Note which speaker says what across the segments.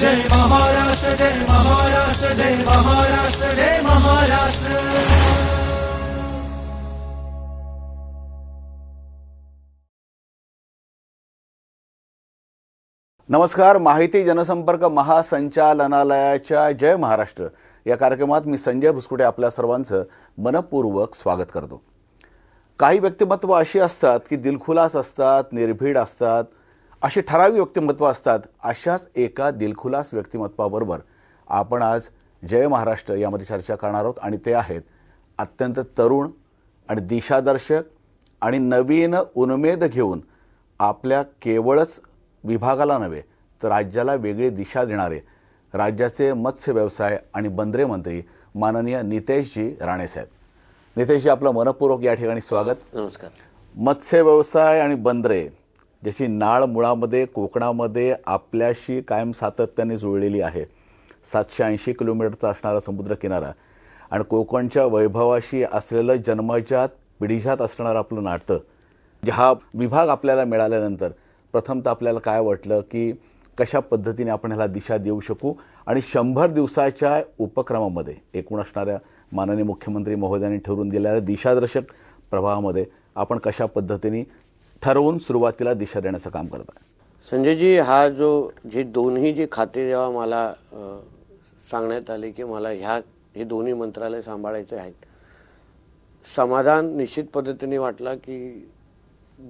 Speaker 1: जय महाराष्ट्र जय महाराष्ट्र जय महाराष्ट्र जय महाराष्ट्र.
Speaker 2: नमस्कार माहिती जनसंपर्क महासंचालनालयाच्या जय महाराष्ट्र. या कार्यक्रमात मी संजय भुसकुटे आपल्या सर्वांचं मनपूर्वक स्वागत करतो. काही व्यक्तिमत्व अशी असतात की दिलखुलास असतात निर्भीड असतात अशी ठराविक व्यक्तिमत्व असतात अशाच एका दिलखुलास व्यक्तिमत्वाबरोबर आपण आज जय महाराष्ट्र यामध्ये चर्चा करणार आहोत आणि ते आहेत अत्यंत तरुण आणि दिशादर्शक आणि नवीन उन्मेद घेऊन आपल्या केवळच विभागाला नव्हे तर राज्याला वेगळी दिशा देणारे राज्याचे मत्स्य व्यवसाय आणि बंदरे मंत्री माननीय नितेशजी राणेसाहेब नितेशजी आपलं मनपूर्वक या ठिकाणी स्वागत.
Speaker 3: नमस्कार.
Speaker 2: मत्स्य व्यवसाय आणि बंदरे ज्याची नाळ मुळामध्ये कोकणामध्ये आपल्याशी कायम सातत्याने जुळलेली आहे. सातशे ऐंशी किलोमीटरचा असणारा समुद्रकिनारा आणि कोकणच्या वैभवाशी असलेलं जन्मजात पिढीजात असणारं आपलं नाटक. जे हा विभाग आपल्याला मिळाल्यानंतर प्रथमतः आपल्याला काय वाटलं की कशा पद्धतीने आपण ह्याला दिशा देऊ शकू आणि शंभर दिवसाच्या उपक्रमामध्ये एकूण असणाऱ्या माननीय मुख्यमंत्री महोदयांनी ठरवून दिलेल्या दिशादर्शक प्रवाहामध्ये आपण कशा पद्धतीने ठरवून सुरुवातीला दिशा देण्याचं काम करत आहे.
Speaker 3: संजयजी हा जो जे दोन्ही जे खाते जेव्हा मला सांगण्यात आले की मला ह्या हे दोन्ही मंत्रालय सांभाळायचे आहेत समाधान निश्चित पद्धतीने वाटला की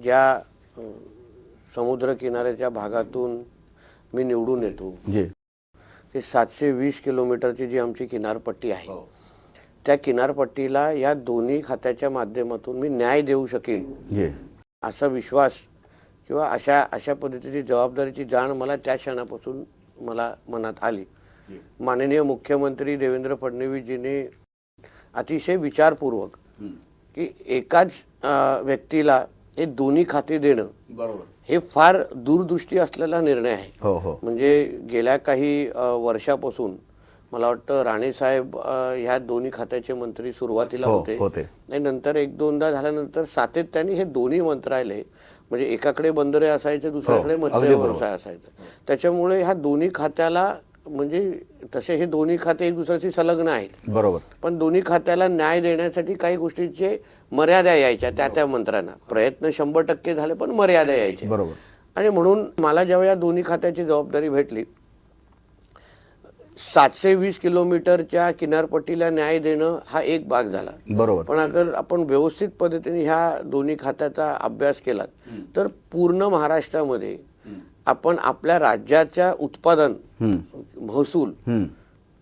Speaker 3: ज्या अ, समुद्र किनाऱ्याच्या भागातून मी निवडून येतो
Speaker 2: जे.
Speaker 3: ते सातशे वीस किलोमीटरची जी आमची किनारपट्टी आहे त्या किनारपट्टीला या दोन्ही खात्याच्या माध्यमातून मी न्याय देऊ शकेन.
Speaker 2: जे.
Speaker 3: असा विश्वास किंवा अशा अशा पद्धतीची जबाबदारीची जाण मला त्या क्षणापासून मला मनात आली. माननीय मुख्यमंत्री देवेंद्र फडणवीसजींनी अतिशय विचारपूर्वक की एकाच व्यक्तीला हे दोन्ही खाते देणं
Speaker 2: बरोबर.
Speaker 3: हे फार दूरदृष्टी असलेला निर्णय आहे.
Speaker 2: हो हो.
Speaker 3: म्हणजे गेल्या काही वर्षापासून मला वाटतं राणेसाहेब अ, ह्या दोन्ही खात्याचे मंत्री सुरुवातीला
Speaker 2: हो,
Speaker 3: होते. आणि नंतर एक दोनदा झाल्यानंतर सातत्याने हे दोन्ही मंत्रालय म्हणजे एकाकडे बंदरे असायचे दुसऱ्याकडे
Speaker 2: हो,
Speaker 3: मत्स्य. व्यवसाय असायचा. त्याच्यामुळे ह्या दोन्ही खात्याला म्हणजे तसे हे दोन्ही खाते एक दुसऱ्याशी संलग्न आहेत.
Speaker 2: बरोबर.
Speaker 3: पण दोन्ही खात्याला न्याय देण्यासाठी काही गोष्टींचे मर्यादा यायच्या त्या त्या मंत्र्यांना प्रयत्न शंभर टक्के झाले पण मर्यादा यायच्या.
Speaker 2: बरोबर.
Speaker 3: आणि म्हणून मला जेव्हा या दोन्ही खात्याची जबाबदारी भेटली सातशे वीस किलोमीटरच्या किनारपट्टीला न्याय देणं हा एक भाग झाला.
Speaker 2: बरोबर.
Speaker 3: पण अगर आपण व्यवस्थित पद्धतीने ह्या दोन्ही खात्याचा अभ्यास केला तर पूर्ण महाराष्ट्रामध्ये आपण आपल्या राज्याच्या उत्पादन महसूल.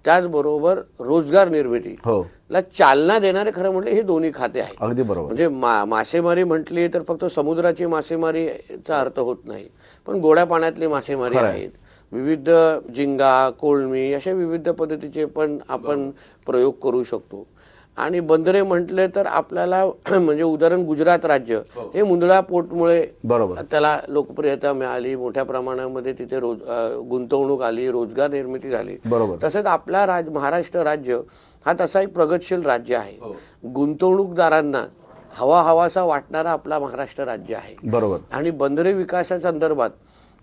Speaker 3: त्याचबरोबर रोजगार निर्मिती
Speaker 2: हो.
Speaker 3: ला चालना देणारे खरं म्हणजे हे दोन्ही खाते आहेत.
Speaker 2: अगदी बरोबर.
Speaker 3: म्हणजे मा मासेमारी म्हटली तर फक्त समुद्राची मासेमारीचा अर्थ होत नाही पण गोड्या पाण्यातली मासेमारी
Speaker 2: आहे.
Speaker 3: आहेत. विविध जिंगा कोळमी अशा विविध पद्धतीचे पण आपण प्रयोग करू शकतो. आणि बंदरे म्हटले तर आपल्याला म्हणजे उदाहरण गुजरात राज्य हे. मुंदळा पोर्टमुळे
Speaker 2: बरोबर.
Speaker 3: त्याला लोकप्रियता मिळाली. मोठ्या प्रमाणामध्ये तिथे रोज गुंतवणूक आली रोजगार निर्मिती झाली.
Speaker 2: बरोबर.
Speaker 3: तसंच आपला राज महाराष्ट्र राज्य हा तसा एक प्रगतशील राज्य आहे. गुंतवणूकदारांना हवा हवासा वाटणारा आपला महाराष्ट्र राज्य आहे.
Speaker 2: बरोबर.
Speaker 3: आणि बंदरे विकासाच्या संदर्भात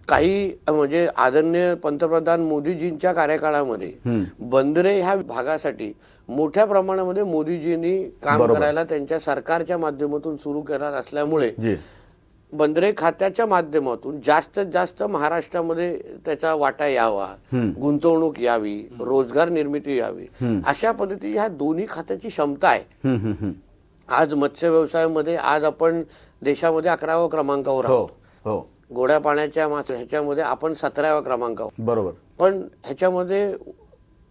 Speaker 3: काही म्हणजे आदरणीय पंतप्रधान मोदीजींच्या कार्यकाळामध्ये बंदरे ह्या भागासाठी मोठ्या प्रमाणामध्ये मोदीजींनी काम. करायला त्यांच्या सरकारच्या माध्यमातून सुरू करणार असल्यामुळे
Speaker 2: जी.
Speaker 3: बंदरे खात्याच्या माध्यमातून जास्तीत जास्त महाराष्ट्रामध्ये त्याचा वाटा यावा गुंतवणूक यावी रोजगार निर्मिती यावी अशा पद्धती ह्या दोन्ही खात्याची क्षमता आहे. आज मत्स्य व्यवसायामध्ये आज आपण देशामध्ये अकराव्या क्रमांकावर
Speaker 2: हो
Speaker 3: आहोत.
Speaker 2: हो.
Speaker 3: गोड्या पाण्याच्या मासे ह्याच्यामध्ये आपण सतराव्या क्रमांकावर
Speaker 2: बरोबर.
Speaker 3: पण ह्याच्यामध्ये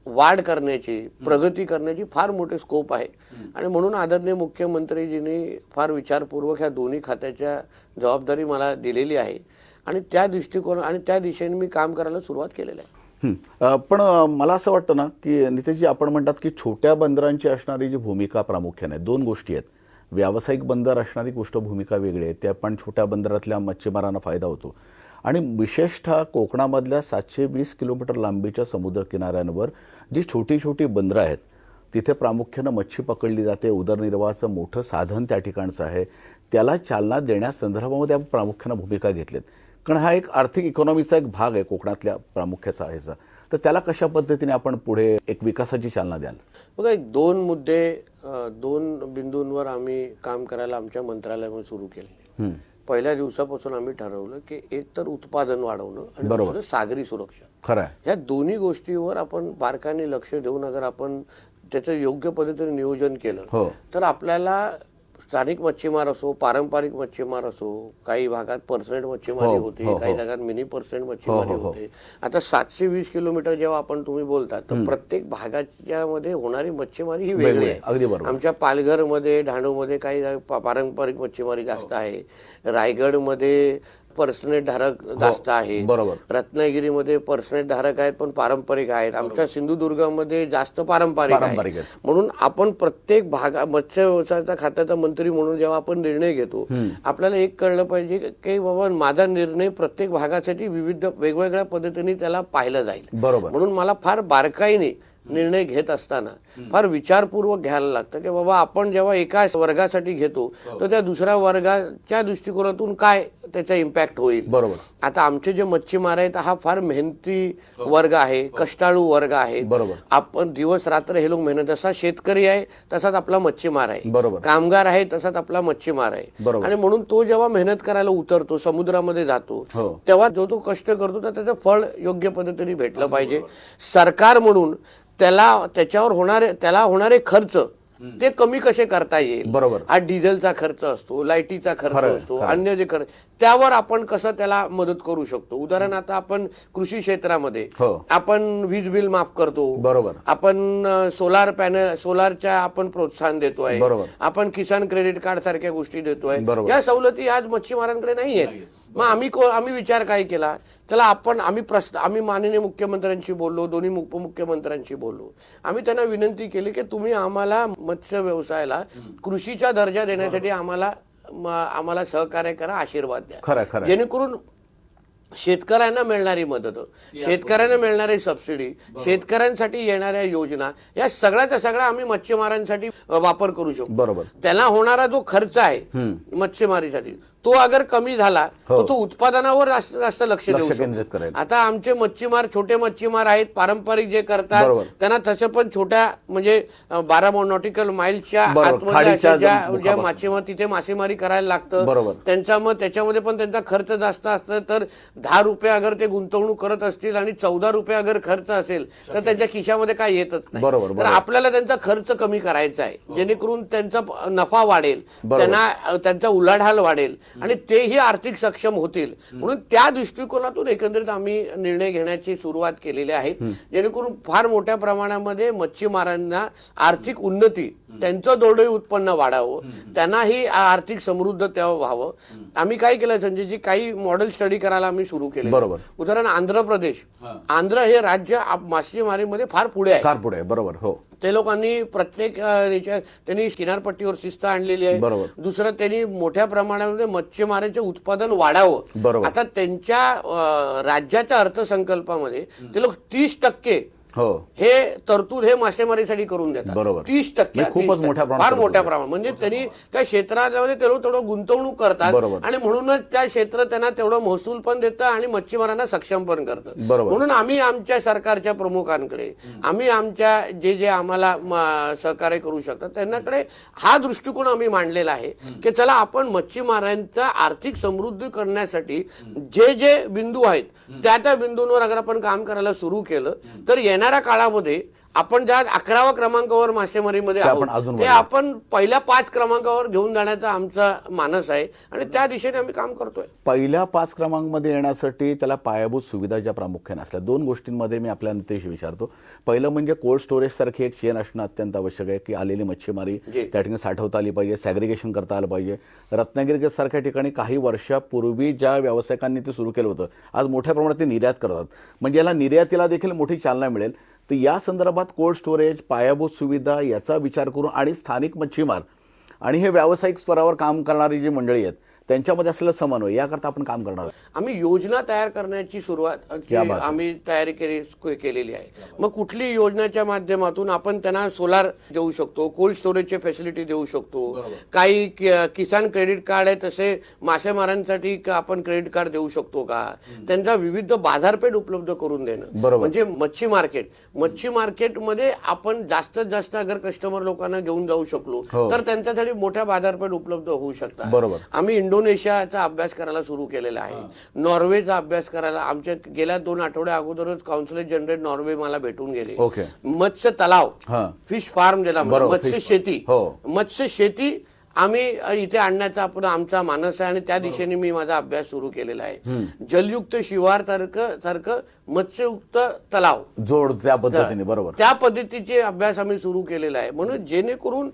Speaker 3: वाढ करण्याची प्रगती करण्याची फार मोठे स्कोप आहे. आणि म्हणून आदरणीय मुख्यमंत्रीजींनी फार विचारपूर्वक ह्या दोन्ही खात्याच्या जबाबदारी मला दिलेली आहे. आणि त्या दृष्टिकोन आणि त्या दिशेने मी काम करायला सुरुवात केलेलं आहे.
Speaker 2: पण मला असं वाटतं ना की नितेशजी आपण म्हणतात की छोट्या बंदरांची असणारी जी भूमिका प्रामुख्याने दोन गोष्टी आहेत. व्यावसायिक बंदर असणारी गोष्ट भूमिका वेगळी आहे. त्या पण छोट्या बंदरातल्या मच्छीमारांना फायदा होतो. आणि विशेषतः कोकणामधल्या सातशे वीस किलोमीटर लांबीच्या समुद्रकिनाऱ्यांवर जी छोटी छोटी बंदरं आहेत तिथे प्रामुख्यानं मच्छी पकडली जाते. उदरनिर्वाहाचं मोठं साधन त्या ठिकाणचं आहे. त्याला चालना देण्यासंदर्भामध्ये आपण प्रामुख्यानं भूमिका घेतल्यात कारण हा एक आर्थिक इकॉनॉमीचा एक भाग आहे कोकणातल्या प्रामुख्याचा ह्याचा तर त्याला कशा पद्धतीने आपण पुढे एक विकासाची चालना द्याल
Speaker 3: बघा एक दोन मुद्दे दोन बिंदूंवर आम्ही काम करायला आमच्या मंत्रालयामध्ये सुरू केले. पहिल्या दिवसापासून आम्ही ठरवलं की एक तर उत्पादन वाढवणं आणि
Speaker 2: बरोबर.
Speaker 3: दुसरं सागरी सुरक्षा
Speaker 2: खरं आहे
Speaker 3: या दोन्ही गोष्टीवर आपण बारकाने लक्ष देऊन अगर आपण त्याचं योग्य पद्धतीने नियोजन केलं
Speaker 2: हो.
Speaker 3: तर आपल्याला स्थानिक मच्छीमार असो पारंपरिक मच्छीमार असो काही भागात पर्सेंट मच्छीमारी
Speaker 2: हो,
Speaker 3: होते
Speaker 2: हो,
Speaker 3: काही
Speaker 2: हो.
Speaker 3: जागात मिनी पर्सेंट मच्छीमारी. होते आता सातशे वीस किलोमीटर जेव्हा आपण तुम्ही बोलता तर प्रत्येक भागाच्या मध्ये होणारी मच्छीमारी ही वेगळी आहे. आमच्या पालघरमध्ये डहाणूमध्ये काही पारंपरिक मच्छीमारी जास्त आहे रायगडमध्ये पर्सनेट धारक जास्त आहे
Speaker 2: हो, बरोबर.
Speaker 3: रत्नागिरीमध्ये पर्सनेट धारक आहेत पण पारंपरिक आहेत आमच्या सिंधुदुर्गामध्ये जास्त पारंपरिक आहे. म्हणून आपण प्रत्येक भागा मत्स्य व्यवसायाचा खात्याचा मंत्री म्हणून जेव्हा आपण निर्णय घेतो आपल्याला एक कळलं पाहिजे की बाबा माझा निर्णय प्रत्येक भागासाठी विविध वेगवेगळ्या पद्धतीने त्याला पाहिलं जाईल
Speaker 2: बरोबर.
Speaker 3: म्हणून मला फार बारकाईने निर्णय घेत असताना फार विचारपूर्वक घ्यायला लागतं की बाबा आपण जेव्हा एका वर्गासाठी घेतो तर त्या दुसऱ्या वर्गाच्या दृष्टिकोनातून काय त्याचा इम्पॅक्ट होईल?
Speaker 2: बरोबर.
Speaker 3: आता आमचे जे मच्छीमार आहेत हा फार मेहनती वर्ग आहे कष्टाळू वर्ग आहे.
Speaker 2: बरोबर.
Speaker 3: आपण दिवस रात्र हे लोक मेहनत जसा शेतकरी आहे तसाच आपला मच्छीमार आहे.
Speaker 2: बरोबर.
Speaker 3: कामगार आहे तसाच आपला मच्छीमार आहे.
Speaker 2: बरोबर.
Speaker 3: आणि म्हणून तो जेव्हा मेहनत करायला उतरतो समुद्रामध्ये जातो
Speaker 2: हो.
Speaker 3: तेव्हा जो तो कष्ट करतो तर त्याचं फळ योग्य पद्धतीने भेटलं पाहिजे. सरकार म्हणून त्याला त्याच्यावर होणारे त्याला होणारे खर्च ते कमी कसे करता येईल
Speaker 2: बरोबर.
Speaker 3: हा डिझेलचा खर्च असतो लाईटीचा खर्च असतो. अन्य जे खर्च त्यावर आपण कसं त्याला मदत करू शकतो उदाहरण आता आपण कृषी क्षेत्रामध्ये
Speaker 2: हो.
Speaker 3: आपण वीज बिल माफ करतो
Speaker 2: बरोबर.
Speaker 3: आपण सोलार पॅनल सोलारच्या आपण प्रोत्साहन देतोय
Speaker 2: बरोबर.
Speaker 3: आपण किसान क्रेडिट कार्ड सारख्या गोष्टी देतोय. या सवलती आज मच्छीमारांकडे नाही आहेत मग आम्ही को- आम्ही विचार काय केला? त्याला आपण आम्ही प्रश्न आम्ही माननीय मुख्यमंत्र्यांशी बोललो दोन्ही उपमुख्यमंत्र्यांशी बोललो. आम्ही त्यांना विनंती केली की तुम्ही आम्हाला मत्स्य व्यवसायाला कृषीचा दर्जा देण्यासाठी आम्हाला आम्हाला सहकार्य करा आशीर्वाद द्या. जेणेकरून शेतकऱ्यांना मिळणारी मदत शेतकऱ्यांना मिळणारी सबसिडी शेतकऱ्यांसाठी येणाऱ्या योजना या सगळ्याच्या सगळ्या आम्ही मच्छीमारांसाठी वापर करू शकतो
Speaker 2: बरोबर
Speaker 3: त्याला होणारा जो खर्च आहे मच्छीमारीसाठी तो अगर कमी झाला
Speaker 2: हो.
Speaker 3: तर तो उत्पादनावर जास्त जास्त लक्ष देऊ.
Speaker 2: केंद्रित करेल.
Speaker 3: आता आमचे मच्छीमार छोटे मच्छीमार आहेत पारंपरिक जे करतात. त्यांना तसं पण छोट्या म्हणजे बारा नॉटिकल माइलच्या ज्या मासेमार तिथे मासेमारी करायला लागतं. त्यांचा मग त्याच्यामध्ये पण त्यांचा खर्च जास्त असतं तर दहा रुपये अगर ते गुंतवणूक करत असतील आणि चौदा रुपये अगर खर्च असेल तर त्यांच्या खिशामध्ये काय येतच नाही.
Speaker 2: बरोबर,
Speaker 3: तर. आपल्याला त्यांचा खर्च कमी करायचा आहे. जेणेकरून त्यांचा नफा वाढेल. त्यांना त्यांचा उलाढाल वाढेल आणि तेही आर्थिक सक्षम होतील. म्हणून त्या दृष्टिकोनातून एकंदरीत आम्ही निर्णय घेण्याची सुरुवात केलेली आहे. जेणेकरून फार मोठ्या प्रमाणामध्ये मच्छीमारांना आर्थिक उन्नती त्यांचं दोरडोई उत्पन्न वाढावं. त्यांनाही आर्थिक समृद्ध तेव्हा व्हावं. आम्ही काय केलं संजयजी काही मॉडेल स्टडी करायला आम्ही सुरू केले.
Speaker 2: बरोबर.
Speaker 3: उदाहरण आंध्र प्रदेश. आंध्र हे राज्य आप- मासेमारीमध्ये फार पुढे आहे.
Speaker 2: कार पुढे बरोबर हो.
Speaker 3: ते लोकांनी प्रत्येक त्यांनी किनारपट्टीवर शिस्त आणलेली आहे.
Speaker 2: बरोबर.
Speaker 3: दुसरं त्यांनी मोठ्या प्रमाणामध्ये मच्छीमारांचे उत्पादन वाढावं.
Speaker 2: बरोबर.
Speaker 3: आता त्यांच्या राज्याच्या अर्थसंकल्पामध्ये ते लोक तीस टक्के
Speaker 2: हो
Speaker 3: हे तरतूद हे मासेमारीसाठी करून देतात
Speaker 2: बरोबर.
Speaker 3: तीस टक्के
Speaker 2: म्हणजे खूपच
Speaker 3: 30
Speaker 2: मोठ्या
Speaker 3: फार मोठ्या. प्रमाणात म्हणजे त्यांनी त्या क्षेत्रामध्ये ते लोक तेवढं गुंतवणूक करतात
Speaker 2: बरोबर.
Speaker 3: आणि म्हणूनच त्या क्षेत्र त्यांना तेवढं महसूल पण देतं आणि मच्छीमारांना सक्षम पण करतं
Speaker 2: बरोबर.
Speaker 3: म्हणून आम्ही आमच्या सरकारच्या प्रमुखांकडे आम्ही आमच्या जे जे आम्हाला सहकार्य करू शकतात त्यांच्याकडे हा दृष्टिकोन आम्ही मांडलेला आहे की चला आपण मच्छीमारांचा आर्थिक समृद्धी करण्यासाठी जे जे बिंदू आहेत त्या त्या बिंदूंवर अगर आपण काम करायला सुरू केलं तर येणाऱ्या काळामध्ये आपण ज्या अकराव्या क्रमांकावर मासेमारीमध्ये आहोत ते. आपण पहिल्या पाच क्रमांकावर घेऊन जाण्याचा आमचा मानस आहे आणि त्या दिशेने आम्ही काम करतोय.
Speaker 2: पहिल्या पाच क्रमांकमध्ये येण्यासाठी त्याला पायाभूत सुविधा ज्या प्रामुख्याने असल्या दोन गोष्टींमध्ये मी आपल्या नितेश विचारतो. पहिलं म्हणजे कोल्ड स्टोरेज सारखी एक चेन असणं अत्यंत आवश्यक आहे की आलेली मच्छीमारी. त्या ठिकाणी साठवता आली पाहिजे सॅग्रिगेशन करता आलं पाहिजे. रत्नागिरी सारख्या ठिकाणी काही वर्षापूर्वी ज्या व्यावसायिकांनी ते सुरू केलं होतं आज मोठ्या प्रमाणात ते निर्यात करतात. म्हणजे याला निर्यातीला देखील मोठी चालना मिळेल. तर या संदर्भात कोल्ड स्टोरेज पायाभूत सुविधा याचा विचार करून आणि स्थानिक मच्छीमार आणि हे व्यावसायिक स्तरावर काम करणारी जी मंडळी आहेत त्यांच्यामध्ये असलेला समन्वय याकरता आपण काम करणार आहोत.
Speaker 3: आम्ही योजना तयार करण्याची सुरुवात. आम्ही तयारी केली केलेली आहे मग कुठली योजनेच्या माध्यमातून आपण त्यांना सोलार देऊ शकतो कोल्ड स्टोरेजची फॅसिलिटी देऊ शकतो काही किसान क्रेडिट कार्ड आहे तसे मासेमारांसाठी का आपण क्रेडिट कार्ड देऊ शकतो का त्यांचा विविध बाजारपेठ उपलब्ध करून देणं
Speaker 2: बरोबर.
Speaker 3: म्हणजे मच्छी मार्केट मच्छी मार्केटमध्ये आपण जास्तीत जास्त अगर कस्टमर लोकांना घेऊन जाऊ शकलो
Speaker 2: हो.
Speaker 3: तर त्यांच्यासाठी मोठ्या बाजारपेठ उपलब्ध होऊ शकतात
Speaker 2: बरोबर.
Speaker 3: आम्ही इंडोनेशियाचा अभ्यास करायला सुरू केलेला आहे नॉर्वेचा अभ्यास करायला आमच्या गेल्या दोन आठवड्या अगोदरच काउन्सिलर जनरल नॉर्वे मला भेटून गेले. मत्स्य तलाव
Speaker 2: हा.
Speaker 3: फिश फार्म ज्याला
Speaker 2: बरोबर,
Speaker 3: मत्स्य शेती
Speaker 2: हो.
Speaker 3: मत्स्य शेती आम्ही इथे आणण्याचा आपण आमचा मानस आहे आणि त्या दिशेने मी माझा अभ्यास सुरू केलेला आहे. जलयुक्त शिवार सारखं सारखं मत्स्ययुक्त तलाव.
Speaker 2: जोड त्या पद्धतीने बरोबर.
Speaker 3: त्या पद्धतीचे अभ्यास आम्ही सुरू केलेला आहे. म्हणून जेणेकरून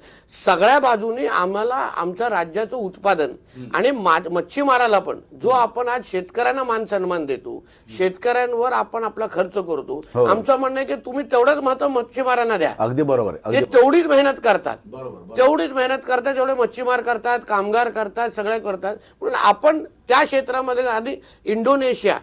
Speaker 3: सगळ्या बाजूने आम्हाला आमच्या राज्याचं उत्पादन आणि मच्छीमाराला पण जो आपण आज शेतकऱ्यांना मान सन्मान देतो शेतकऱ्यांवर आपण आपला खर्च करतो
Speaker 2: हो.
Speaker 3: आमचं म्हणणं आहे की तुम्ही तेवढंच महत्त्व मच्छीमारांना द्या.
Speaker 2: अगदी बरोबर
Speaker 3: तेवढीच मेहनत करतात. तेवढीच मेहनत करतात तेवढे मच्छीमार करतात कामगार करतात सगळे करतात. म्हणून आपण त्या क्षेत्रामध्ये आधी इंडोनेशिया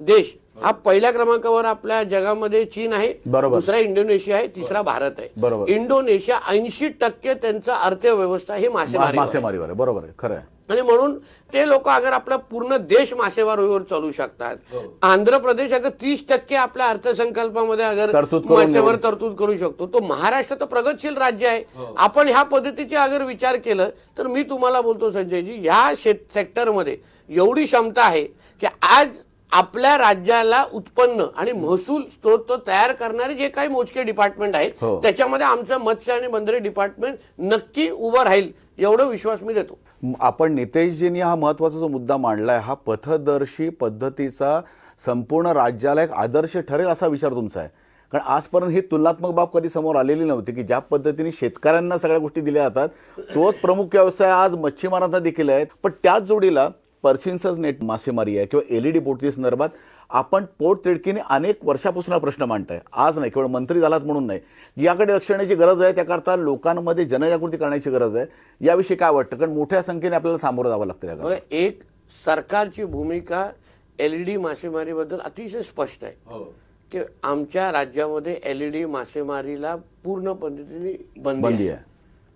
Speaker 3: देश हा पहिल्या क्रमांकावर आपल्या जगामध्ये चीन आहे
Speaker 2: बरोबर.
Speaker 3: दुसरा इंडोनेशिया आहे तिसरा भारत आहे.
Speaker 2: बरोबर.
Speaker 3: इंडोनेशिया ऐंशी टक्के त्यांचा अर्थव्यवस्था ही मासेमारी.
Speaker 2: मासेमारीवर आहे. बरोबर आहे. खरं आहे.
Speaker 3: आणि म्हणून ते लोक अगर आपला पूर्ण देश मासेमारीवर चालू शकतात. आंध्र प्रदेश अगर तीस टक्के आपल्या अर्थसंकल्पामध्ये अगर मासेमार तरतूद करू शकतो. तो महाराष्ट्र तर प्रगतशील राज्य आहे. आपण ह्या पद्धतीचे अगर विचार केलं तर मी तुम्हाला बोलतो संजयजी ह्या शेत सेक्टरमध्ये एवढी क्षमता आहे की आज आपल्या राज्याला उत्पन्न आणि महसूल स्त्रोत तयार करणारे जे काही मोजके डिपार्टमेंट आहेत
Speaker 2: हो.
Speaker 3: त्याच्यामध्ये आमचं मत्स्य आणि बंदरे डिपार्टमेंट नक्की उभं राहील एवढा विश्वास मी देतो.
Speaker 2: आपण नितेशजींनी हा महत्त्वाचा जो मुद्दा मांडलाय हा पथदर्शी पद्धतीचा संपूर्ण राज्याला एक आदर्श ठरेल असा विचार तुमचा आहे. कारण आजपर्यंत ही तुलनात्मक बाब कधी समोर आलेली नव्हती की ज्या पद्धतीने शेतकऱ्यांना सगळ्या गोष्टी दिल्या जातात तोच प्रमुख व्यवसाय आज मच्छीमारांचा देखील आहे. पण त्याच जोडीला पर्सिन्सच नेट मासेमारी आहे किंवा एलईडी बोटी संदर्भात आपण पोट तिडकीने अनेक वर्षापासून हा प्रश्न मांडताय. आज नाही केवळ मंत्री झालात म्हणून नाही. याकडे लक्ष देण्याची गरज आहे त्याकरता लोकांमध्ये जनजागृती करण्याची गरज आहे. याविषयी काय वाटतं? कारण मोठ्या संख्येने आपल्याला सामोरं जावं लागतं
Speaker 3: एक सरकारची भूमिका एलईडी मासेमारीबद्दल अतिशय स्पष्ट आहे. की आमच्या राज्यामध्ये एलईडी मासेमारीला पूर्ण पद्धतीने बंदी आहे.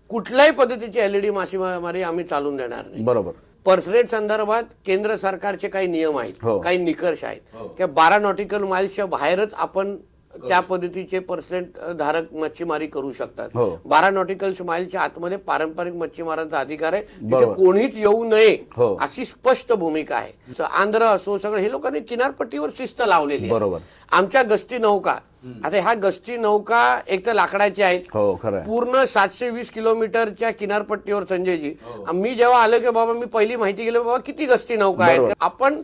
Speaker 3: कुठल्याही पद्धतीची एलईडी मासेमारी आम्ही चालून देणार नाही.
Speaker 2: बरोबर.
Speaker 3: पर्सरेट संदर्भात केंद्र सरकारचे काही नियम आहेत
Speaker 2: हो.
Speaker 3: काही निकष आहेत की बारा नॉटिकल माइल्सच्या बाहेरच आपण त्या पद्धतीचे पर्सेंट धारक मच्छीमारी करू शकतात.
Speaker 2: हो.
Speaker 3: बारा नॉटिकल माइलच्या आतमध्ये पारंपरिक मच्छीमारांचा अधिकार आहे. तिथे. कोणीच येऊ नये
Speaker 2: हो.
Speaker 3: अशी स्पष्ट भूमिका आहे. आंध्र असो सगळं हे लोकांनी किनारपट्टीवर शिस्त लावलेली आहे.
Speaker 2: बरोबर.
Speaker 3: आमच्या गस्ती नौका आता ह्या गस्ती नौका एक तर लाकडाच्या आहेत.
Speaker 2: हो
Speaker 3: पूर्ण सातशे वीस किलोमीटरच्या किनारपट्टीवर संजयजी. मी जेव्हा आलो की बाबा मी पहिली माहिती गेली बाबा किती गस्ती नौका आहेत. आपण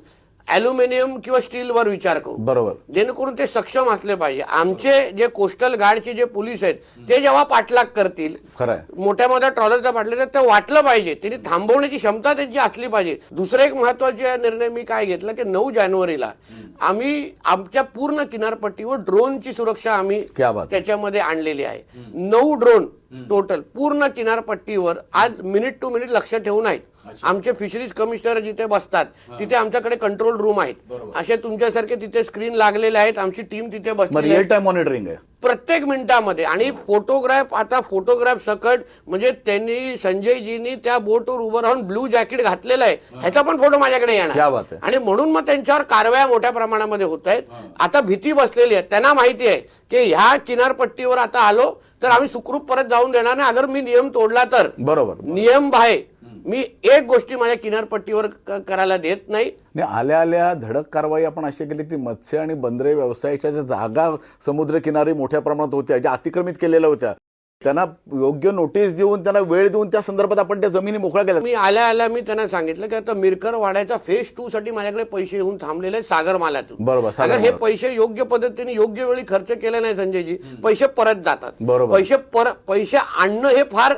Speaker 3: अल्युमिनियम किंवा स्टीलवर विचार करू.
Speaker 2: बरोबर.
Speaker 3: जेणेकरून ते सक्षम असले पाहिजे. आमचे जे कोस्टल गार्डचे जे पोलीस आहेत ते जेव्हा पाठलाग करतील
Speaker 2: खरं
Speaker 3: मोठ्या मोठ्या ट्रॉलरचा पाठलाग तर ते वाटलं पाहिजे. त्यांनी थांबवण्याची क्षमता त्यांची असली पाहिजे. दुसरा एक महत्त्वाचा निर्णय मी काय घेतला की नऊ जानेवारीला आम्ही आमच्या पूर्ण किनारपट्टीवर ड्रोनची सुरक्षा आम्ही. त्याच्यामध्ये आणलेली आहे. नऊ ड्रोन टोटल पूर्ण किनारपट्टीवर आज मिनिट टू मिनिट लक्ष ठेवून आहेत. आमचे फिशरीज कमिशनर जिथे बसतात तिथे आमच्याकडे कंट्रोल रूम आहेत. असे तुमच्यासारखे तिथे स्क्रीन लागलेले आहेत आमची टीम तिथे बसली
Speaker 2: रिअल टाइम मॉनिटरिंग आहे.
Speaker 3: प्रत्येक मिनिटामध्ये. आणि फोटोग्राफ आता फोटोग्राफ सकट म्हणजे त्यांनी संजयजींनी त्या बोटवर उभं राहून ब्लू जॅकेट घातलेलं आहे. ह्याचा पण फोटो माझ्याकडे येणार. आणि म्हणून मग त्यांच्यावर कारवाया मोठ्या प्रमाणामध्ये होत आहेत. आता भीती बसलेली आहे. त्यांना माहिती आहे की ह्या किनारपट्टीवर आता आलो तर आम्ही सुखरूप परत जाऊन देणार नाही. अगर मी नियम तोडला तर.
Speaker 2: बरोबर.
Speaker 3: नियम बाहे. मी एक गोष्टी माझ्या किनारपट्टीवर क- करायला देत
Speaker 2: नाही. आल्या आल्या धडक कारवाई आपण अशी केली ती मत्स्य आणि बंदरे व्यवसायाच्या ज्या जागा समुद्र किनारी मोठ्या प्रमाणात होत्या ज्या अतिक्रमित केलेल्या होत्या त्यांना योग्य नोटीस देऊन त्यांना वेळ देऊन त्या संदर्भात आपण त्या जमिनी मोकळ्या केल्या.
Speaker 3: मी आल्या आल्या मी त्यांना सांगितलं की आता मिरकर वाड्याचा फेज टू साठी माझ्याकडे पैसे येऊन थांबलेले आहेत सागरमालातून
Speaker 2: बरोबर,
Speaker 3: अगर हे. पैसे योग्य पद्धतीने योग्य वेळी खर्च केले नाही संजयजी पैसे परत जातात.
Speaker 2: बरोबर.
Speaker 3: पैसे पर पैसे आणणं हे फार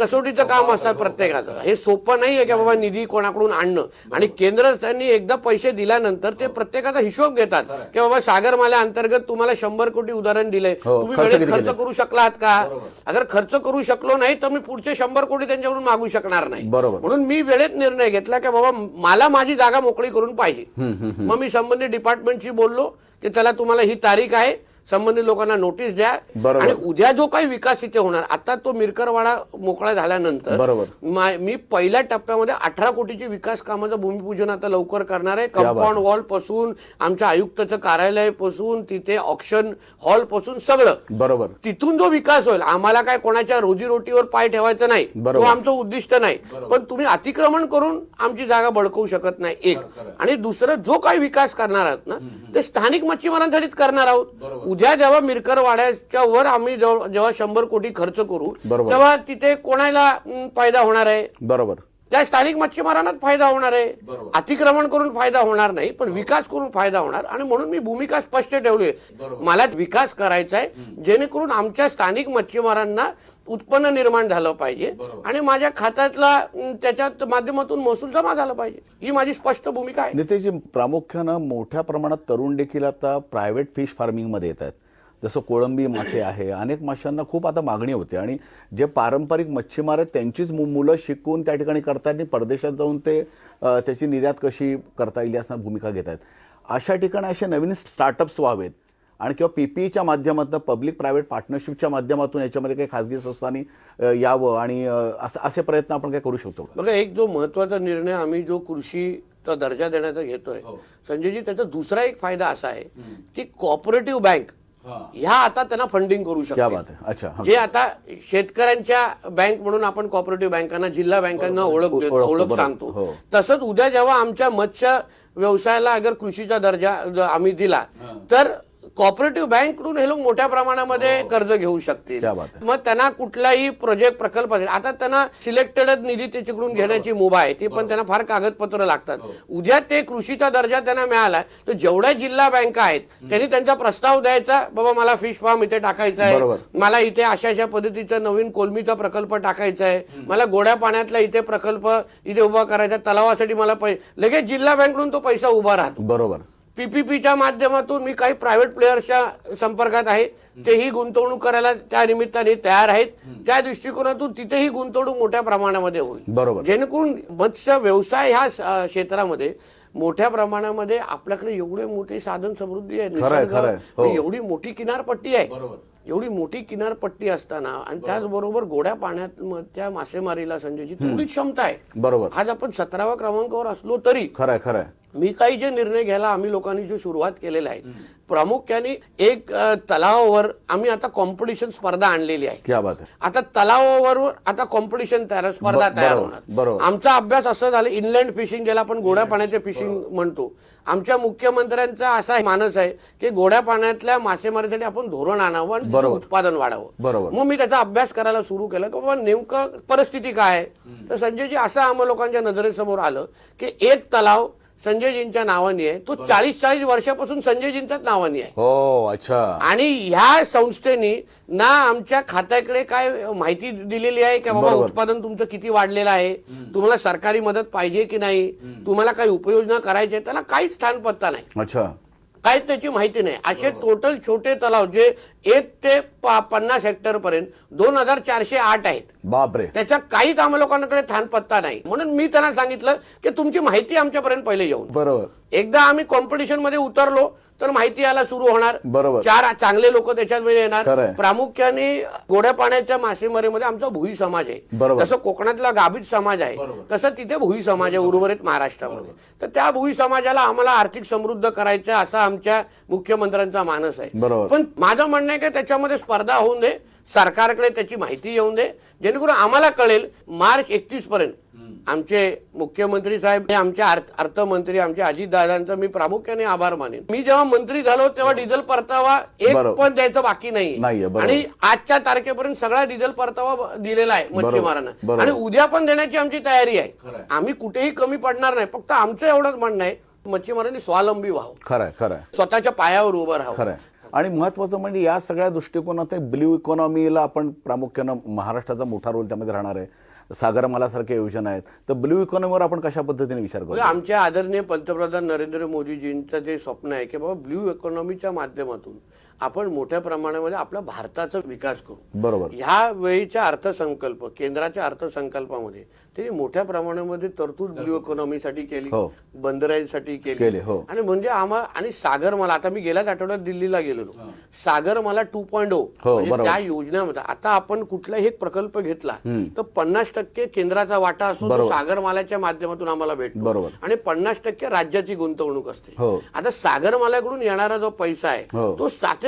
Speaker 3: कसोटीचं काम असतात प्रत्येकाचं. हे. सोपं नाही आहे की बाबा निधी कोणाकडून आणणं. आणि केंद्र त्यांनी एकदा पैसे दिल्यानंतर ते प्रत्येकाचा हिशोब घेतात. की बाबा सागरमाला अंतर्गत तुम्हाला शंभर कोटी उदाहरण दिलंय
Speaker 2: हो,
Speaker 3: तुम्ही
Speaker 2: खर्च
Speaker 3: वेळेत खर्च? करू शकलात का? अगर खर्च करू शकलो नाही तर मी पुढचे शंभर कोटी त्यांच्याकडून मागू शकणार नाही.
Speaker 2: बरोबर.
Speaker 3: म्हणून मी वेळेत निर्णय घेतला की बाबा मला माझी जागा मोकळी करून पाहिजे. मग मी संबंधित डिपार्टमेंटशी बोललो की चला तुम्हाला ही तारीख आहे. संबंधित लोकांना नोटीस द्या. आणि उद्या जो काही विकास इथे होणार आता तो मिरकरवाडा मोकळा झाल्यानंतर
Speaker 2: बरोबर.
Speaker 3: मा- पहिल्या टप्प्यामध्ये अठरा कोटीची विकास कामाचं भूमिपूजन आता लवकर करणार आहे. कंपाऊंड वॉलपासून आमच्या आयुक्ताचं कार्यालयपासून तिथे ऑक्शन हॉलपासून सगळं.
Speaker 2: बरोबर.
Speaker 3: तिथून जो विकास होईल आम्हाला काय कोणाच्या रोजीरोटीवर पाय ठेवायचा नाही. तो आमचं उद्दिष्ट नाही. पण तुम्ही अतिक्रमण करून आमची जागा बळकवू शकत नाही एक. आणि दुसरं जो काही विकास करणार आहात ना ते स्थानिक मच्छीमारांसाठीच करणार आहोत. उद्या जेव्हा मिरकर वाड्याच्या वर आम्ही जेव्हा शंभर कोटी खर्च करू. तेव्हा तिथे कोणाला फायदा होणार आहे?
Speaker 2: बरोबर.
Speaker 3: त्या स्थानिक मच्छीमारांनाच फायदा होणार आहे. अतिक्रमण करून फायदा होणार नाही पण विकास करून फायदा होणार. आणि म्हणून मी भूमिका स्पष्ट ठेवली. मला विकास करायचा आहे जेणेकरून आमच्या स्थानिक मच्छीमारांना उत्पन्न निर्माण झालं पाहिजे. आणि माझ्या खात्यातला त्याच्यात माध्यमातून महसूल जमा झाला पाहिजे. ही माझी स्पष्ट भूमिका आहे.
Speaker 2: नितेशजी प्रामुख्यानं मोठ्या प्रमाणात तरुण देखील आता प्रायव्हेट फिश फार्मिंगमध्ये येत आहेत. जसं कोळंबी मासे आहे अनेक माशांना खूप आता मागणी होते. आणि जे पारंपरिक मच्छीमार आहेत त्यांचीच मुलं शिकून त्या ठिकाणी करतात आणि परदेशात जाऊन ते त्याची निर्यात कशी करता येईल यासना भूमिका घेत आहेत. अशा ठिकाणी असे नवीन स्टार्टअप्स व्हावेत. आणि किंवा पीपीच्या माध्यमातून पब्लिक प्रायव्हेट पार्टनरशिपच्या माध्यमातून याच्यामध्ये काही खासगी संस्थांनी यावं आणि असं असे प्रयत्न आपण काय करू शकतो.
Speaker 3: बघा एक जो महत्त्वाचा निर्णय आम्ही जो कृषीचा दर्जा देण्याचा घेतोय संजयजी त्याचा दुसरा एक फायदा असा आहे की कॉपरेटिव्ह बँक ह्या आता त्यांना फंडिंग करू शकतो
Speaker 2: अच्छा हा.
Speaker 3: जे आता शेतकऱ्यांच्या बँक म्हणून आपण कॉपरेटिव्ह बँकांना जिल्हा बँकांना ओळख ओळख. सांगतो.
Speaker 2: हो.
Speaker 3: तसंच उद्या जेव्हा आमच्या मत्स्य व्यवसायाला अगर कृषीचा दर्जा आम्ही दिला तर कॉपरेटिव्ह बँककडून हे लोक मोठ्या प्रमाणामध्ये कर्ज घेऊ शकतील.
Speaker 2: हो.
Speaker 3: मग त्यांना कुठलाही प्रोजेक्ट प्रकल्प असेल आता त्यांना सिलेक्टेड निधी त्याच्याकडून घेण्याची मुभा आहे. ते पण त्यांना फार कागदपत्र लागतात. उद्या ते कृषीचा दर्जा त्यांना मिळाला तर जेवढ्या जिल्हा बँका आहेत त्यांनी त्यांचा प्रस्ताव द्यायचा बाबा मला फिश फार्म इथे टाकायचा आहे. मला इथे अशा अशा पद्धतीचा नवीन कोलमीचा प्रकल्प टाकायचा आहे. मला गोड्या पाण्यातला इथे प्रकल्प इथे उभा करायचा. तलावासाठी मला लगेच जिल्हा बँकडून तो पैसा उभा राहतो.
Speaker 2: बरोबर.
Speaker 3: पीपीपीच्या माध्यमातून मी काही प्रायव्हेट प्लेयर्सच्या संपर्कात आहे. तेही गुंतवणूक करायला त्या निमित्ताने तयार आहेत. त्या दृष्टिकोनातून तिथेही गुंतवणूक मोठ्या प्रमाणामध्ये होईल.
Speaker 2: बरोबर.
Speaker 3: जेणेकरून मत्स्य व्यवसाय ह्या क्षेत्रामध्ये मोठ्या प्रमाणामध्ये आपल्याकडे एवढे मोठे साधन समृद्धी आहे.
Speaker 2: हो.
Speaker 3: एवढी मोठी किनारपट्टी आहे. एवढी मोठी किनारपट्टी असताना आणि त्याचबरोबर गोड्या पाण्यात त्या मासेमारीला संजयची तेवढी क्षमता आहे.
Speaker 2: बरोबर.
Speaker 3: आज आपण सतराव्या क्रमांकावर असलो तरी
Speaker 2: खरंय खरंय.
Speaker 3: मी काही जे निर्णय घ्यायला आम्ही लोकांनी जो सुरुवात केलेला आहे प्रामुख्याने एक तलावावर आम्ही आता कॉम्पिटिशन स्पर्धा आणलेली आहे.
Speaker 2: क्या बात आहे.
Speaker 3: आता तलावावर आता कॉम्पिटिशन तयार स्पर्धा तयार होणार.
Speaker 2: बरोबर.
Speaker 3: आमचा अभ्यास असं झालं इनलँड फिशिंग ज्याला आपण गोड्या पाण्याचे फिशिंग म्हणतो. आमच्या मुख्यमंत्र्यांचा असा मानस आहे की गोड्या पाण्यातल्या मासेमारीसाठी आपण धोरण आणावं आणि. उत्पादन वाढावं.
Speaker 2: बरोबर.
Speaker 3: मग मी त्याचा अभ्यास करायला सुरू केला की बाबा नेमकं परिस्थिती काय आहे? तर संजयजी असं आम्हा लोकांच्या नजरेसमोर आलं की एक तलाव संजयजींच्या नावाने आहे. तो चाळीस चाळीस वर्षापासून संजयजींच्याच नावाने आहे.
Speaker 2: हो अच्छा.
Speaker 3: आणि ह्या संस्थेने ना आमच्या खात्याकडे काय माहिती दिलेली आहे की बाबा
Speaker 2: बरोबर.
Speaker 3: उत्पादन तुमचं किती वाढलेलं आहे? तुम्हाला सरकारी मदत पाहिजे की नाही? तुम्हाला काही उपयोजना करायची आहे त्याला काहीच स्थान पत्ता नाही.
Speaker 2: अच्छा.
Speaker 3: काहीच त्याची माहिती नाही. असे टोटल छोटे तलाव जे एक ते पन्नास हेक्टर पर्यंत दोन हजार चारशे आठ आहेत.
Speaker 2: बापरे.
Speaker 3: त्याच्या काहीच आम्हा लोकांकडे थान पत्ता नाही. म्हणून मी त्यांना सांगितलं की तुमची माहिती आमच्यापर्यंत पहिले येऊन.
Speaker 2: बरोबर.
Speaker 3: एकदा आम्ही कॉम्पिटिशनमध्ये उतरलो तर माहिती यायला सुरू होणार
Speaker 2: बरोबर.
Speaker 3: चार चांगले लोक त्याच्यामध्ये येणार. प्रामुख्याने गोड्या पाण्याच्या मासेमारीमध्ये आमचा भुई समाज आहे. जसं कोकणातला गाभित समाज आहे तसं तिथे भुई समाज आहे उर्वरित महाराष्ट्रामध्ये तर त्या भुई समाजाला आम्हाला आर्थिक समृद्ध करायचं असा आमच्या मुख्यमंत्र्यांचा मानस आहे
Speaker 2: बरोबर.
Speaker 3: पण माझं म्हणणं आहे की त्याच्यामध्ये स्पर्धा होऊन दे सरकारकडे त्याची माहिती येऊन दे जेणेकरून आम्हाला कळेल मार्च एकतीस पर्यंत आमचे मुख्यमंत्री साहेब हे आमचे अर्थ- अर्थमंत्री आमचे अजितदादांचा मी प्रामुख्याने आभार मानेन. मी जेव्हा मंत्री झालो तेव्हा डिझेल परतावा एक. पण द्यायचं बाकी नाही. आणि आजच्या तारखेपर्यंत सगळा डिझेल परतावा दिलेला आहे मच्छीमारांना. आणि उद्या पण देण्याची आमची तयारी आहे. आम्ही कुठेही कमी पडणार नाही फक्त आमचं एवढंच म्हणणं आहे मच्छीमारांनी स्वावलंबी व्हावं.
Speaker 2: खरंय खरंय
Speaker 3: स्वतःच्या पायावर उभं राहावं.
Speaker 2: खरंय आणि महत्वाचं म्हणजे या सगळ्या दृष्टिकोनात ब्ल्यू इकॉनॉमीला आपण प्रामुख्यानं महाराष्ट्राचा मोठा रोल त्यामध्ये राहणार आहे. सागरमालासारख्या योजना आहेत. तर ब्ल्यू इकॉनॉमीवर आपण कशा पद्धतीने विचार करतो
Speaker 3: आमच्या आदरणीय पंतप्रधान नरेंद्र मोदीजींचं जे स्वप्न आहे की बाबा ब्ल्यू इकॉनॉमीच्या माध्यमातून आपण मोठ्या प्रमाणामध्ये आपल्या भारताचा विकास करू
Speaker 2: बरोबर
Speaker 3: ह्या वेळीच्या अर्थसंकल्प केंद्राच्या अर्थसंकल्पामध्ये त्यांनी मोठ्या प्रमाणामध्ये तरतूद ब्ल्यू इकॉनॉमीसाठी केली
Speaker 2: हो.
Speaker 3: बंदरांसाठी केली
Speaker 2: केली, हो.
Speaker 3: आणि म्हणजे आम्हा आणि सागरमाला आता मी गेल्याच आठवड्यात दिल्लीला गेलेलो सागरमाला टू पॉईंट
Speaker 2: बरोबर.
Speaker 3: त्या योजनेमध्ये आता आपण कुठलाही एक प्रकल्प घेतला तर पन्नास टक्के केंद्राचा वाटा असतो तो
Speaker 2: बरोबर.
Speaker 3: सागरमालाच्या माध्यमातून आम्हाला भेटतो
Speaker 2: बरोबर.
Speaker 3: आणि पन्नास टक्के राज्याची गुंतवणूक असते
Speaker 2: हो.
Speaker 3: आता सागरमालाकडून येणारा जो पैसा आहे
Speaker 2: हो.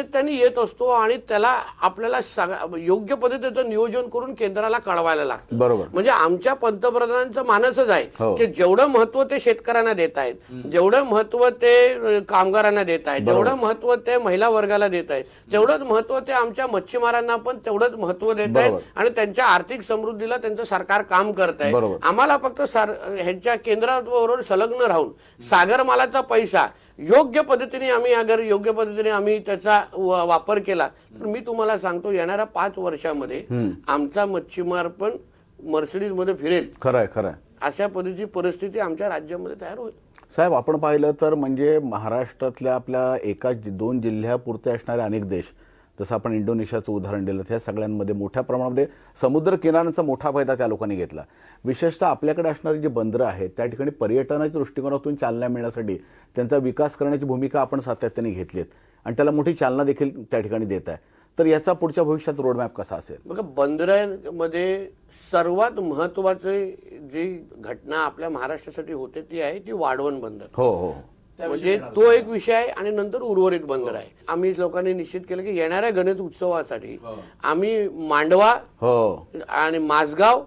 Speaker 3: तो सातत्याने येत असतो आणि त्याला आपल्याला सग- योग्य पद्धतीचं नियोजन करून केंद्राला कळवायला लागतं
Speaker 2: बरोबर.
Speaker 3: म्हणजे आमच्या पंतप्रधानांचं मानसच
Speaker 2: हो.
Speaker 3: आहे की जेवढं महत्त्व ते शेतकऱ्यांना देत आहेत जेवढं महत्त्व ते कामगारांना देत आहेत जेवढं महत्त्व ते महिला वर्गाला देत आहेत तेवढंच महत्त्व ते आमच्या मच्छीमारांना पण तेवढंच महत्त्व देत आहेत. आणि त्यांच्या आर्थिक समृद्धीला त्यांचं सरकार काम करत आहे. आम्हाला फक्त सर ह्यांच्या केंद्राबरोबर संलग्न राहून सागरमालाचा पैसा योग्य पद्धतीने आम्ही अगर योग्य पद्धतीने आम्ही त्याचा वापर केला तर मी तुम्हाला सांगतो येणाऱ्या पाच वर्षामध्ये आमचा मच्छीमार पण मर्सिडीजमध्ये फिरेल.
Speaker 2: खरंय खरंय.
Speaker 3: अशा पद्धतीची परिस्थिती आमच्या राज्यामध्ये तयार होईल.
Speaker 2: साहेब आपण पाहिलं तर म्हणजे महाराष्ट्रातल्या आपल्या एका दोन जिल्ह्यापुरते असणारे अनेक देश जसं आपण इंडोनेशियाचं उदाहरण दिलं त्या सगळ्यांमध्ये मोठ्या प्रमाणामध्ये समुद्र किनाऱ्यांचा मोठा फायदा त्या लोकांनी घेतला. विशेषतः आपल्याकडे असणारी जी बंदरं आहेत त्या ठिकाणी पर्यटनाच्या दृष्टिकोनातून चालना मिळण्यासाठी त्यांचा विकास करण्याची भूमिका आपण सातत्याने घेतलीत आणि त्याला मोठी चालना देखील त्या ठिकाणी देत आहे. तर याचा पुढच्या भविष्यात रोडमॅप कसा असेल?
Speaker 3: बघा बंदरांमध्ये सर्वात महत्वाची जी घटना आपल्या महाराष्ट्रासाठी होते ती आहे ती वाढवण बंदर.
Speaker 2: हो हो.
Speaker 3: म्हणजे तो एक विषय आहे आणि नंतर उर्वरित बंदर आहे. आम्ही लोकांनी निश्चित केलं की येणाऱ्या गणेश उत्सवासाठी आम्ही मांडवा
Speaker 2: हो.
Speaker 3: आणि माझगाव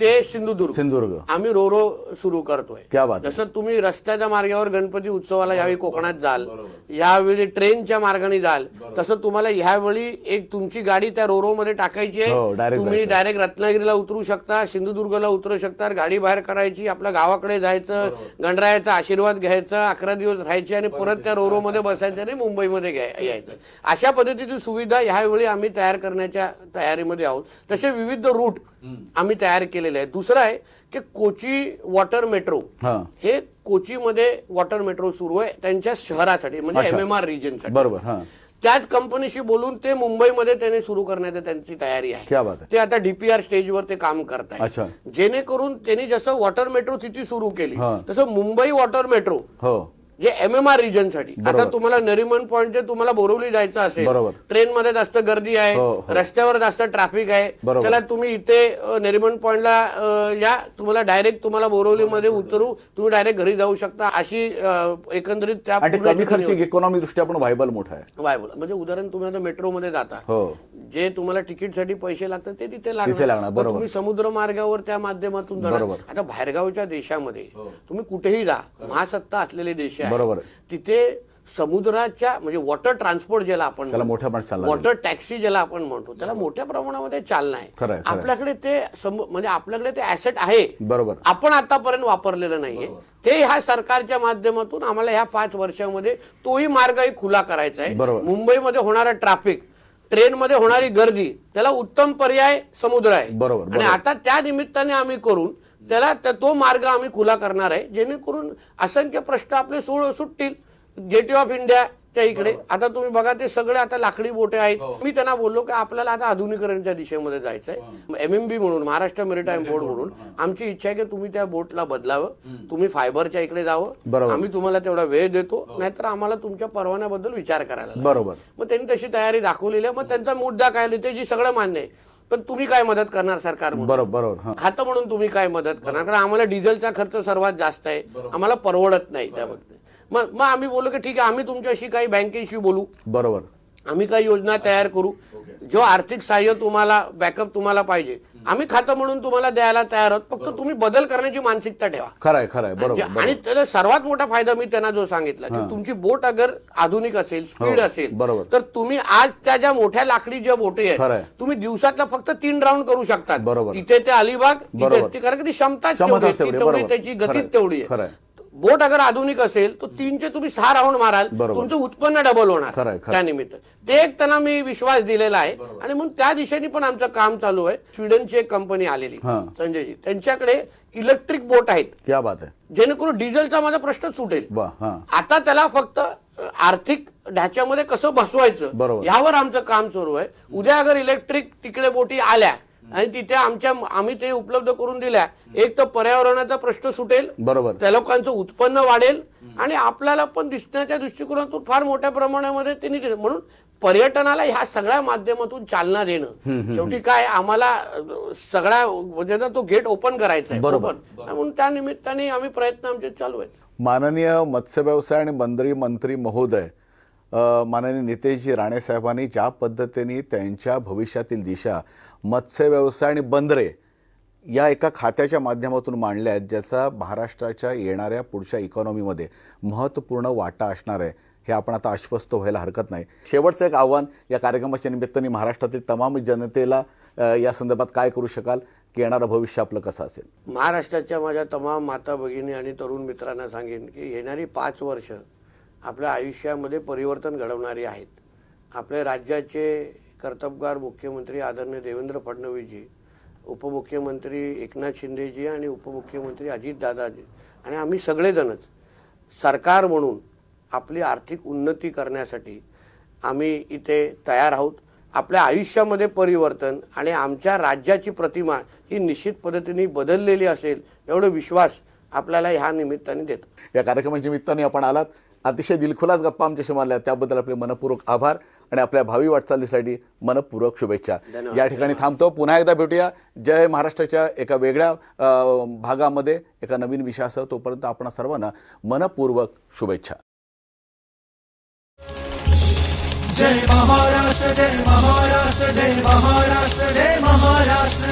Speaker 3: ते सिंधुदुर्ग.
Speaker 2: सिंधुदुर्ग.
Speaker 3: आम्ही रोरो सुरू करतोय.
Speaker 2: क्या बात.
Speaker 3: जसं तुम्ही रस्त्याच्या मार्गावर गणपती उत्सवाला यावेळी कोकणात जाल यावेळी ट्रेनच्या मार्गाने जाल तसं तुम्हाला ह्यावेळी एक तुमची गाडी त्या रोरो मध्ये टाकायची
Speaker 2: हो,
Speaker 3: आहे तुम्ही. डायरेक्ट रत्नागिरीला उतरू शकता सिंधुदुर्गला उतरू शकता गाडी बाहेर करायची आपल्या गावाकडे जायचं गणरायाचा आशीर्वाद घ्यायचा अकरा दिवस राहायचे आणि परत त्या रोरो मध्ये बसायचं आणि मुंबईमध्ये घ्याय- यायचं. अशा पद्धतीची सुविधा ह्यावेळी आम्ही तयार करण्याच्या तयारीमध्ये आहोत. तसे विविध रूट आम्ही तयार केलेले आहेत. दुसरं आहे की कोची वॉटर मेट्रो
Speaker 2: हा.
Speaker 3: कोचीमध्ये वॉटर मेट्रो सुरू आहे त्यांच्या शहरासाठी म्हणजे. एम एम आर रिजनसाठी
Speaker 2: बरोबर हा.
Speaker 3: त्याच कंपनीशी बोलून ते मुंबईमध्ये त्याने सुरू करण्याची त्यांची तयारी आहे. ते आता डीपीआर स्टेजवर ते काम करत. आहे जेणेकरून त्यांनी जसं वॉटर मेट्रो सिटी सुरू केली. तसं मुंबई वॉटर मेट्रो
Speaker 2: हो.
Speaker 3: जे एम एम आर रिजनसाठी.
Speaker 2: बरोबर.
Speaker 3: आता तुम्हाला नरिमन पॉईंट तुम्हाला बोरवली जायचं असेल. ट्रेन मध्ये जास्त गर्दी आहे
Speaker 2: हो, हो.
Speaker 3: रस्त्यावर जास्त ट्रॅफिक आहे. चला तुम्ही इथे नरिमन पॉईंटला या तुम्हाला डायरेक्ट तुम्हाला बोरवलीमध्ये उतरू तुम्ही डायरेक्ट घरी जाऊ शकता अशी एकंदरीत त्या
Speaker 2: खर्चिक इकॉनॉमी दृष्ट्या पण व्हायबल मोठा आहे.
Speaker 3: वायबल म्हणजे उदाहरण तुम्ही आता मेट्रोमध्ये जाता.
Speaker 2: हो.
Speaker 3: जे तुम्हाला तिकीटसाठी पैसे लागतात ते तिथे
Speaker 2: लागणार,
Speaker 3: तुम्ही समुद्र मार्गावर त्या माध्यमातून जाणार. आता बाहेरगावच्या देशामध्ये तुम्ही कुठेही जा महासत्ता असलेले देश आहे
Speaker 2: बरोबर.
Speaker 3: तिथे समुद्राच्या म्हणजे वॉटर ट्रान्सपोर्ट ज्याला आपण
Speaker 2: त्याला मोठ्या प्रमाणात चालना
Speaker 3: वॉटर टॅक्सी ज्याला आपण म्हणतो त्याला मोठ्या प्रमाणामध्ये चालना आहे. आपल्याकडे ते म्हणजे आपल्याकडे ते ऍसेट आहे
Speaker 2: बरोबर.
Speaker 3: आपण आतापर्यंत वापरलेलं नाहीये ते ह्या सरकारच्या माध्यमातून आम्हाला ह्या पाच वर्षामध्ये तोही मार्गही खुला करायचा आहे
Speaker 2: बरोबर.
Speaker 3: मुंबईमध्ये होणारा ट्रॅफिक ट्रेनमध्ये होणारी गर्दी त्याला उत्तम पर्याय समुद्र आहे
Speaker 2: बरोबर,
Speaker 3: आणि. आता त्या निमित्ताने आम्ही करून त्याला त्या- तो मार्ग आम्ही खुला करणार आहे. जेणेकरून असंख्य प्रश्न आपले सोड सुटतील. गेटवे ऑफ इंडियाच्या इकडे. आता तुम्ही बघा ते सगळे आता लाकडी बोटे आहेत. मी त्यांना बोललो की आपल्याला आता आधुनिकरणच्या दिशेमध्ये जायचं आहे एमएमबी म्हणून महाराष्ट्र मेरिटाईम बोर्ड म्हणून. आमची इच्छा आहे की तुम्ही त्या बोटला बदलावं. तुम्ही फायबरच्या इकडे जावं. आम्ही तुम्हाला तेवढा वेळ देतो. नाहीतर आम्हाला तुमच्या परवान्याबद्दल विचार करायला.
Speaker 2: बरोबर.
Speaker 3: मग त्यांनी तशी तयारी दाखवलेली आहे. मग त्यांचा मुद्दा काय? लिहिते सगळं मान्य आहे. पण तुम्ही काय मदत करणार सरकार?
Speaker 2: बरोबर बरोबर
Speaker 3: खातं म्हणून तुम्ही काय मदत करणार? कारण आम्हाला डिझेलचा खर्च सर्वात जास्त आहे. आम्हाला परवडत नाही त्याबद्दल मग मग आम्ही बोललो की ठीक आहे आम्ही तुमच्याशी काही बँकेशी बोलू.
Speaker 2: बरोबर.
Speaker 3: आम्ही काही योजना तयार करू. जो आर्थिक सहाय्य तुम्हाला बॅकअप तुम्हाला पाहिजे. आम्ही खातं म्हणून तुम्हाला द्यायला तयार आहोत. फक्त तुम्ही बदल करण्याची मानसिकता ठेवा.
Speaker 2: खरंय खरंय. बरोबर
Speaker 3: आणि त्याचा सर्वात मोठा फायदा मी त्यांना जो सांगितला की तुमची बोट अगर आधुनिक असेल स्पीड
Speaker 2: हो,
Speaker 3: असेल
Speaker 2: बरोबर.
Speaker 3: तर तुम्ही आज त्या ज्या मोठ्या लाकडी ज्या बोटी. आहेत तुम्ही दिवसातला फक्त तीन राऊंड करू शकतात.
Speaker 2: बरोबर.
Speaker 3: इथे ते अलिबाग कारण की ती क्षमता तेवढी. त्याची गती तेवढी आहे. बोट अगर आधुनिक असेल तर तीनचे तुम्ही सहा राऊंड माराल. तुमचं उत्पन्न डबल होणार. त्यानिमित्त. ते एक त्यांना मी विश्वास दिलेला आहे. आणि म्हणून त्या दिशेने पण आमचं काम चालू आहे. स्वीडनची एक कंपनी आलेली. संजयजी. त्यांच्याकडे इलेक्ट्रिक बोट आहेत.
Speaker 2: क्या बात आहे.
Speaker 3: जेणेकरून डिझेलचा माझा प्रश्न सुटेल. आता त्याला फक्त आर्थिक ढाच्यामध्ये कसं बसवायचं. यावर आमचं काम सुरू आहे. उद्या अगर इलेक्ट्रिक तिकडे बोटी आल्या आणि तिथे आमच्या आम्ही ते उपलब्ध करून दिल्या. एक तर पर्यावरणाचा प्रश्न सुटेल.
Speaker 2: बरोबर.
Speaker 3: त्या लोकांचं उत्पन्न वाढेल. आणि आपल्याला पण दिसण्याच्या दृष्टिकोनातून फार मोठ्या प्रमाणामध्ये त्यांनी दिलं. म्हणून पर्यटनाला ह्या सगळ्या माध्यमातून चालना देणं. शेवटी काय आम्हाला सगळ्या म्हणजे ना तो गेट ओपन करायचा आहे.
Speaker 2: बरोबर.
Speaker 3: म्हणून त्या निमित्ताने आम्ही प्रयत्न आमचे चालू आहेत.
Speaker 2: माननीय मत्स्य व्यवसाय आणि बंदरी मंत्री महोदय माननीय नितेशजी राणे साहेबांनी ज्या पद्धतीने त्यांच्या भविष्यातील दिशा मत्स्य व्यवसाय आणि बंदरे या एका खात्याच्या माध्यमातून मांडल्या आहेत ज्याचा महाराष्ट्राच्या येणाऱ्या पुढच्या इकॉनॉमीमध्ये महत्त्वपूर्ण वाटा असणार आहे हे आपण आता आश्वस्त व्हायला हरकत नाही. शेवटचं एक आव्हान या कार्यक्रमाच्या निमित्ताने महाराष्ट्रातील तमाम जनतेला या संदर्भात काय करू शकाल की येणारं भविष्य आपलं कसं असेल?
Speaker 3: महाराष्ट्राच्या माझ्या तमाम माता भगिनी आणि तरुण मित्रांना सांगेन की येणारी पाच वर्ष आपल्या आयुष्यामध्ये परिवर्तन घडवणारी आहेत. आपल्या राज्याचे कर्तबगार मुख्यमंत्री आदरणीय देवेंद्र फडणवीसजी उपमुख्यमंत्री एकनाथ शिंदेजी आणि उपमुख्यमंत्री अजितदादाजी आणि आम्ही सगळेजणच सरकार म्हणून आपली आर्थिक उन्नती करण्यासाठी आम्ही इथे तयार आहोत. आपल्या आयुष्यामध्ये परिवर्तन आणि आमच्या राज्याची प्रतिमा ही निश्चित पद्धतीने बदललेली असेल एवढं विश्वास आपल्याला ह्या निमित्ताने देतो.
Speaker 2: या कार्यक्रमाच्या निमित्ताने आपण आलात. अतिशय दिलखुलास गप्पा आमच्याशी मारल्या त्याबद्दल आपले मनपूर्वक आभार. आणि आपल्या भावी वाटचालीसाठी मनपूर्वक शुभेच्छा. या ठिकाणी थांबतो. पुन्हा एकदा भेटूया. जय महाराष्ट्राच्या एका वेगळ्या भागामध्ये एका नवीन विषयासह. तोपर्यंत आपण सर्वांना मनपूर्वक शुभेच्छा.
Speaker 1: जय महाराष्ट्र जय महाराष्ट्र जय महाराष्ट्र जय महाराष्ट्र.